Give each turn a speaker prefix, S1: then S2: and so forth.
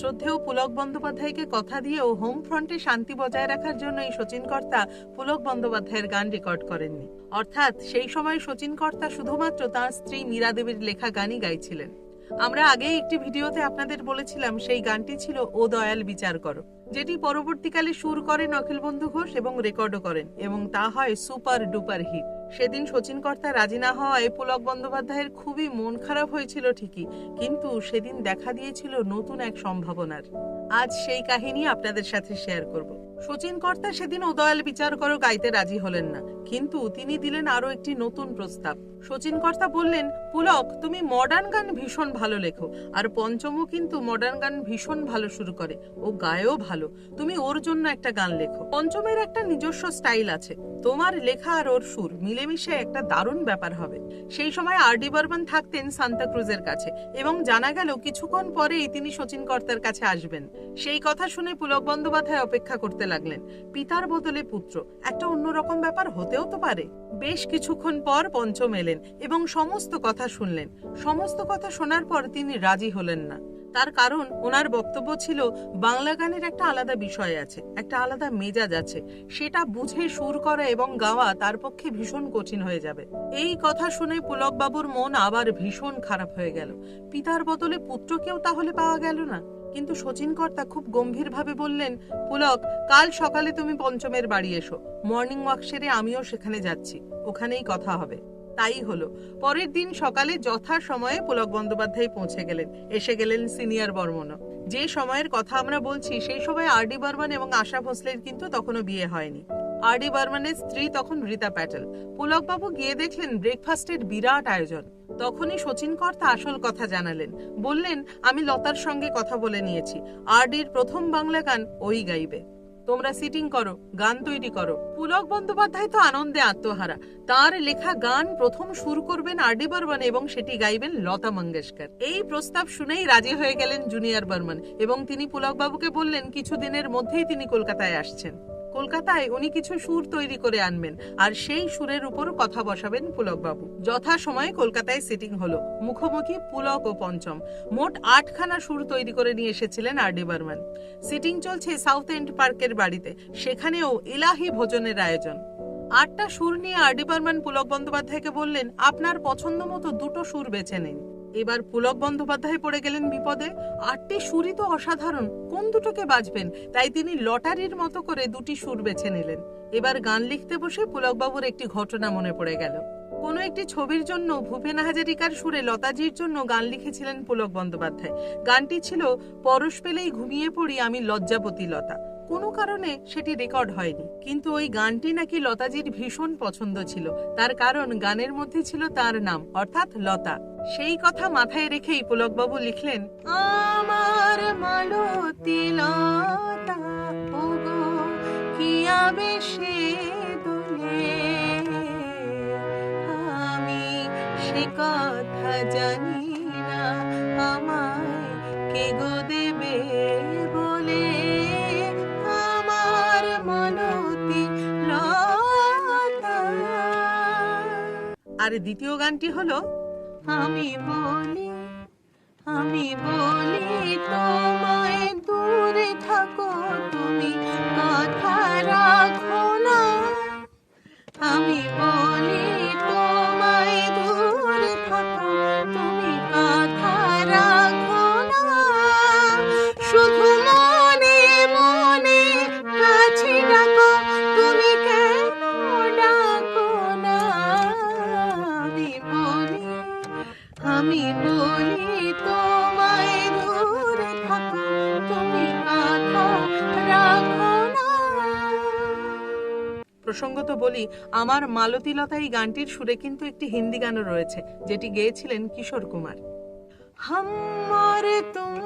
S1: শ্রদ্ধেয় পুলক বন্দ্যোপাধ্যায়কে কথা দিয়েও হোম ফ্রন্টে শান্তি বজায় রাখার জন্য এই শচীন কর্তা পুলক বন্দ্যোপাধ্যায়ের গান রেকর্ড করেননি। অর্থাৎ সেই সময় শচীন কর্তা শুধুমাত্র তাঁর স্ত্রী মীরা দেবীর লেখা গানই গাইছিলেন। আমরা আগেই একটি ভিডিওতে আপনাদের বলেছিলাম, সেই গানটি ছিল ও দয়াল বিচার করো যেটি পরবর্তীকালে সুর করেন অখিল বন্ধু ঘোষ এবং রেকর্ডও করেন এবং তা হয় সুপার ডুপার হিট। সেদিন শচীন কর্তা রাজি না হওয়ায় পুলক বন্দ্যোপাধ্যায়ের খুবই মন খারাপ হয়েছিল ঠিকই, কিন্তু সেদিন দেখা দিয়েছিল নতুন এক সম্ভাবনার। আজ সেই কাহিনী আপনাদের সাথে শেয়ার করব। শচীন কর্তা সেদিন উদয়াল বিচার করো গাইতে রাজি হলেন না। কিন্তু তিনি দিলেন আরও একটি নতুন প্রস্তাব। শচীন কর্তা বললেন, পুলক, তুমি মডার্ন গান ভীষণ ভালো লেখো, আর পঞ্চমও কিন্তু মডার্ন গান ভীষণ ভালো শুরু করে, ও গায়েও ভালো। তুমি ওর জন্য একটা গান লেখো। পঞ্চমের একটা নিজস্ব স্টাইল আছে, তোমার লেখা আর ওর সুর মিলেমিশে একটা দারুণ ব্যাপার হবে। সেই সময় আর ডি বর্মন থাকতেন সান্তা ক্রুজের কাছে, এবং জানা গেল কিছুক্ষণ পরেই তিনি শচীন কর্তার কাছে আসবেন। সেই কথা শুনে পুলক বন্দ্যোপাধ্যায় অপেক্ষা করতে লাগলেন। পিতার বদলে পুত্র। একটা অন্যরকম ব্যাপার হতেও তো পারে। বেশ কিছুক্ষণ পর পঞ্চম এলেন এবং সমস্ত কথা শুনলেন। সমস্ত কথা শোনার পর তিনি রাজি হলেন না। তার কারণ ওনার বক্তব্য ছিল, বাংলা গানের একটা আলাদা বিষয় আছে, একটা আলাদা মেজাজ আছে। সেটা বুঝে সুর করা এবং গাওয়া তার পক্ষে ভীষণ কঠিন হয়ে যাবে। এই কথা শুনে পুলক বাবুর মন আবার ভীষণ খারাপ হয়ে গেল। পিতার বদলে পুত্রকেও তাহলে পাওয়া গেল না। কিন্তু শচীন কর্তা খুব গম্ভীরভাবে বললেন, পুলক, কাল সকালে তুমি পঞ্চমের বাড়ি এসো। মর্নিং ওয়াক সেরে আমিও সেখানে যাচ্ছি। ওখানেই কথা হবে। তাই হলো। পরের দিন সকালে যথা সময়ে পুলক বন্দ্যোপাধ্যায় পৌঁছে গেলেন। এসে গেলেন সিনিয়র বর্মনও। যে সময়ের কথা আমরা বলছি, সেই সময় আর ডি বর্মন এবং আশা ভোসলের কিন্তু তখনও বিয়ে হয়নি। আর ডি বর্মনের স্ত্রী তখন রীতা প্যাটেল। পুলকবাবু গিয়ে দেখলেন, ব্রেকফাস্টের বিরাট আয়োজন। তখনই শচীন কর্তা আসল কথা জানালেন। বললেন, আমি লতার সঙ্গে কথা বলে নিয়েছি। আরডির প্রথম বাংলা গান ওই গাইবে। তোমরা সিটিং করো, গান তৈরি করো। পুলক বন্দ্যোপাধ্যায় তো আনন্দে আত্মহারা। তার লেখা গান প্রথম সুর করবেন আর ডি বর্মন এবং সেটি গাইবেন লতা মঙ্গেশকর। এই প্রস্তাব শুনেই রাজি হয়ে গেলেন জুনিয়র বর্মন এবং তিনি পুলক বাবুকে বললেন কিছু দিনের মধ্যেই তিনি কলকাতায় আসছেন। কলকাতায় উনি কিছু সুর তৈরি করে আনবেন, আর সেই সুরের উপর কথা বসাবেন পুলক বাবু যথা সময়ে কলকাতায় সিটিং হলো। মুখোমুখি পুলক ও পঞ্চম। মোট আটখানা সুর তৈরি করে নিয়ে এসেছিলেন আর ডি বর্মন। সিটিং চলছে সাউথ এন্ড পার্কের বাড়িতে। সেখানেও ইলাহি ভোজনের আয়োজন। আটটা সুর নিয়ে আর ডি পুলক বন্দ্যোপাধ্যায়কে বললেন, আপনার পছন্দ মতো দুটো সুর বেছে নিন। এবার পুলক বন্দ্যোপাধ্যায় পড়ে গেলেন বিপদে। আটটি সুরই তো অসাধারণ, কোন দুটোকে বাজবেন? তাই তিনি লটারির মতো করে দুটি সুর বেছে নিলেন। এবার গান লিখতে বসে পুলকবাবুর একটি ঘটনা মনে পড়ে গেল। কোনো একটি ছবির জন্য ভূপেন হাজারিকার সুরে লতাজির জন্য গান লিখেছিলেন পুলক বন্দ্যোপাধ্যায়। গানটি ছিল, পরশ পেলেই ঘুমিয়ে পড়ি আমি লজ্জাপতি লতা। কোনো কারণে সেটি রেকর্ড হয়নি। কিন্তু ওই গানটি নাকি লতাজির ভীষণ পছন্দ ছিল। তার কারণ গানের মধ্যে ছিল তার নাম, অর্থাৎ লতা। সেই কথা মাথায় রেখেই পুলকবাবু লিখলেন আমার মালতী লতা ওগো কিয়া বেশে দোলে? আমি সে কথা জানি না আমায় কে গো দেবে বলে? আমার মালতী লতা আর দ্বিতীয় গানটি হলো আমি বলি আমি বলি, তোমায় দূরে থাকো তুমি, কথা রাখো না। আমি বলি, তোমায় দূরে থাকো তুমি, কথা রাখো না। শুধু মনে মনে কাছে ডাকো, তুমি কেন ডাকো না? আমি বলি আমি বলি, তোমায় দূরে থাকো, তুমি প্রসঙ্গত বলি, আমার মালতিলতা এই গানটির সুরে কিন্তু একটি হিন্দি গানও রয়েছে, যেটি গেয়েছিলেন কিশোর কুমার। হামারে তুমি